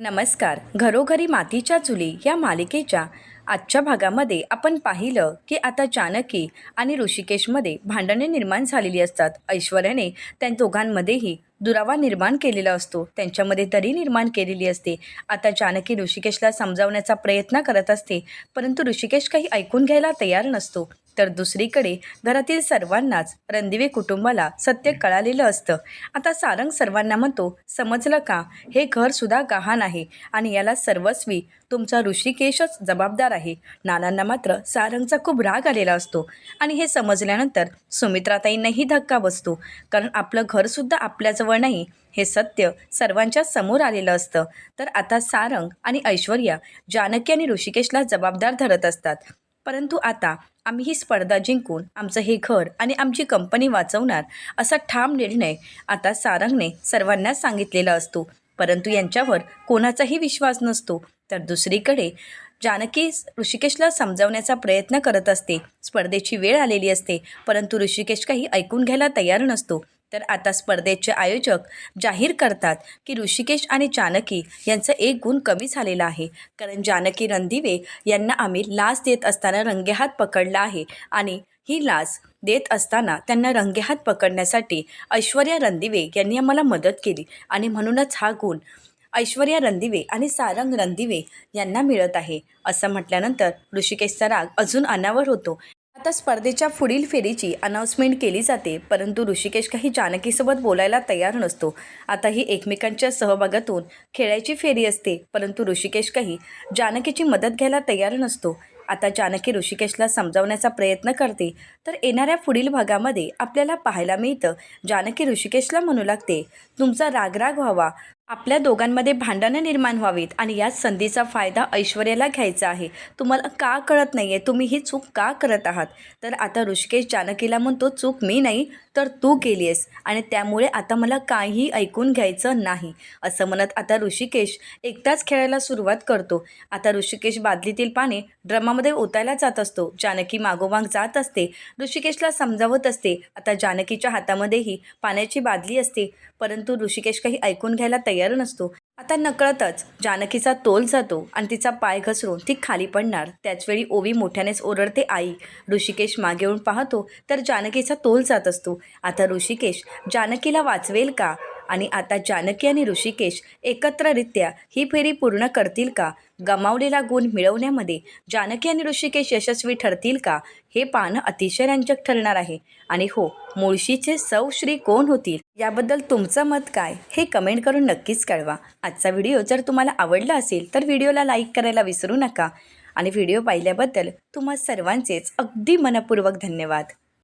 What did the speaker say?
नमस्कार. घरोघरी मातीच्या चुली या मालिकेच्या आजच्या भागामध्ये आपण पाहिलं की आता जानकी आणि ऋषिकेशमध्ये भांडणे निर्माण झालेली असतात. ऐश्वर्याने त्या दोघांमध्येही दुरावा निर्माण केलेला असतो. त्यांच्यामध्ये दरी निर्माण केलेली असते. आता जानकी ऋषिकेशला समजावण्याचा प्रयत्न करत असते परंतु ऋषिकेश काही ऐकून घ्यायला तयार नसतो. तर दुसरीकडे घरातील सर्वांनाच रणदिवे कुटुंबाला सत्य कळालेलं असतं. आता सारंग सर्वांना म्हणतो समजलं का? हे घरसुद्धा गहाण आहे आणि याला सर्वस्वी तुमचा ऋषिकेशच जबाबदार आहे. नानांना मात्र सारंगचा खूप राग आलेला असतो. आणि हे समजल्यानंतर सुमित्राताईंनाही धक्का बसतो. कारण आपलं घरसुद्धा आपल्याजवळ नाही हे सत्य सर्वांच्या समोर आलेलं असतं. तर आता सारंग आणि ऐश्वर्या जानकी आणि ऋषिकेशला जबाबदार धरत असतात. परंतु आता आम्ही ही स्पर्धा जिंकून आमचं हे घर आणि आमची कंपनी वाचवणार असा ठाम निर्णय आता सारंगने सर्वांना सांगितलेला असतो. परंतु यांच्यावर कोणाचाही विश्वास नसतो. तर दुसरीकडे जानकी ऋषिकेशला समजावण्याचा प्रयत्न करत असते. स्पर्धेची वेळ आलेली असते. परंतु ऋषिकेश काही ऐकून घ्यायला तयार नसतो. तर आता स्पर्धेचे आयोजक जाहीर करतात की ऋषिकेश आणि जानकी यांचं एक गुण कमी झालेला आहे. कारण जानकी रणदिवे यांना आम्ही लाच देत असताना रंगेहात पकडला आहे आणि ही लाच देत असताना त्यांना रंगेहात पकडण्यासाठी ऐश्वर्या रणदिवे यांनी आम्हाला मदत केली आणि म्हणूनच हा गुण ऐश्वर्या रणदिवे आणि सारंग रणदिवे यांना मिळत आहे. असं म्हटल्यानंतर ऋषिकेशचा राग अजून अनावर होतो. आता स्पर्धेच्या पुढील फेरीची अनाऊन्समेंट केली जाते परंतु ऋषिकेश काही जानकीसोबत बोलायला तयार नसतो. आता ही एकमेकांच्या सहभागातून खेळायची फेरी असते परंतु ऋषिकेश काही जानकीची मदत घ्यायला तयार नसतो. आता जानकी ऋषिकेशला समजावण्याचा प्रयत्न करते तर येणाऱ्या पुढील भागामध्ये आपल्याला पाहायला मिळतं. जानकी ऋषिकेशला म्हणू लागते तुमचा रागराग व्हावा. आपल्या दोघांमध्ये भांडणं निर्माण व्हावीत आणि याच संधीचा फायदा ऐश्वर्याला घ्यायचा आहे. तुम्हाला का कळत नाही आहे तुम्ही ही चूक का करत आहात? तर आता ऋषिकेश जानकीला म्हणतो चूक मी नाही तर तू केली आहेस आणि त्यामुळे आता मला काहीही ऐकून घ्यायचं नाही. असं म्हणत आता ऋषिकेश एकटाच खेळायला सुरुवात करतो. आता ऋषिकेश बादलीतील पाणी ड्रमामध्ये ओतायला जात असतो. जानकी मागोमाग जात असते. ऋषिकेशला समजावत असते. आता जानकीच्या हातामध्येही पाण्याची बादली असते. परंतु ऋषिकेश काही ऐकून घ्यायला तयार नसतो. आता नकळतच जानकीचा तोल जातो आणि तिचा पाय घसरून ती खाली पडणार. त्याचवेळी ओवी मोठ्यानेच ओरडते आई ऋषिकेश मागे येऊन पाहतो तर जानकीचा तोल जात असतो. आता ऋषिकेश जानकीला वाचवेल का? आणि आता जानकी आणि ऋषिकेश एकत्ररित्या ही फेरी पूर्ण करतील का? गमावलेला गुण मिळवण्यामध्ये जानकी आणि ऋषिकेश यशस्वी ठरतील का? हे पाहणं अतिशय रंजक ठरणार आहे. आणि हो मुळशीचे सौ श्री कोण होतील? याबद्दल तुमचं मत काय? हे कमेंट करून नक्कीच कळवा. आजचा व्हिडिओ जर तुम्हाला आवडला असेल तर व्हिडिओला लाईक करायला विसरू नका. आणि व्हिडिओ पाहिल्याबद्दल तुम्हा सर्वांचेच अगदी मनपूर्वक धन्यवाद.